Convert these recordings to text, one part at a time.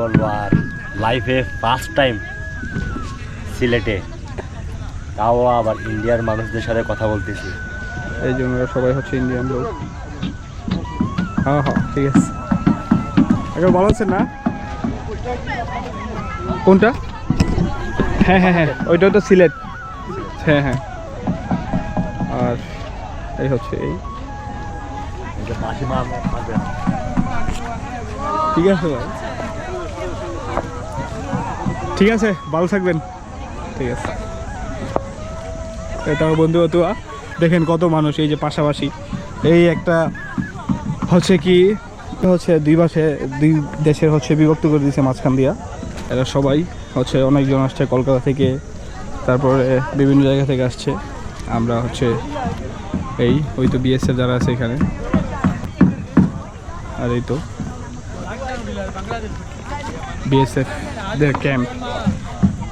বলব আর লাইফে first time সিলেটে তাও আবার ইন্ডিয়ার মানুষদের সাথে কথা বলতেছি। এই জন্য সবাই হচ্ছে ইন্ডিয়ান লোক। হ্যাঁ হ্যাঁ ঠিক আছে। এখন ভালো আছেন না? কোনটা? হ্যাঁ হ্যাঁ হ্যাঁ ওইটা তো সিলেট। হ্যাঁ হ্যাঁ। আর এই হচ্ছে এই। ঠিক আছে ভাই। ঠিক আছে, ভালো থাকবেন। ঠিক আছে। এটা আমার বন্ধু বতুয়া দেখেন কত মানুষ এই যে পাশাপাশি। এই একটা হচ্ছে কি, হচ্ছে দুই মাসে দুই দেশের হচ্ছে বিভক্ত করে দিয়েছে মাঝখান দিয়া। এরা সবাই হচ্ছে অনেকজন আসছে কলকাতা থেকে, তারপরে বিভিন্ন জায়গা থেকে আসছে। আমরা হচ্ছে এই, ওই তো বিএসএফ যারা আছে এখানে। আর এই তো বিএসএফ দের ক্যাম্প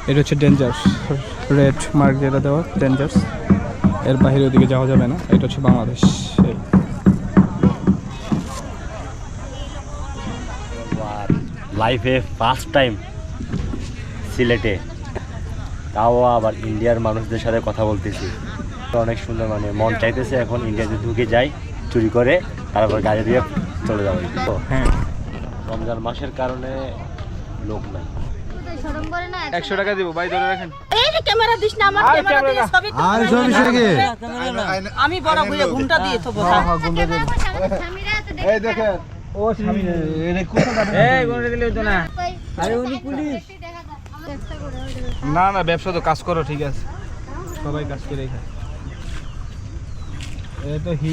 এটা হচ্ছে ডেঞ্জার্স রেড মার্ক যেটা দেওয়া ডেঞ্জার্স এর বাইরে ওদিকে যাওয়া যাবে না। এটা হচ্ছে বাংলাদেশ। লাইফে ফার্স্ট টাইম সিলেটে। তাও আবার ইন্ডিয়ার মানুষদের সাথে কথা বলতেছি। তো অনেক সুন্দর মানে মন চাইতেছে এখন ইন্ডিয়াতে ঢুকে যাই চুরি করে তারপর গাড়ি দিয়ে চলে যাব। হ্যাঁ। রমজান মাসের কারণে লোক নাই। না একশো টাকা দিব ভাই ধরে রাখেন। ক্যামেরা দিস না আমার ক্যামেরা দিয়ে ছবি আর সব বিষয়কে আমি বড় হয়ে ঘুমটা দিয়ে তো বোঝা এই দেখেন ও স্বামী এনে কোথা এই বলে দিলে হতো না। আরে উনি পুলিশ। না না ব্যবসা তো কাজ করো ঠিক আছে। সবাই কাজ করে খায়। এটা তো হি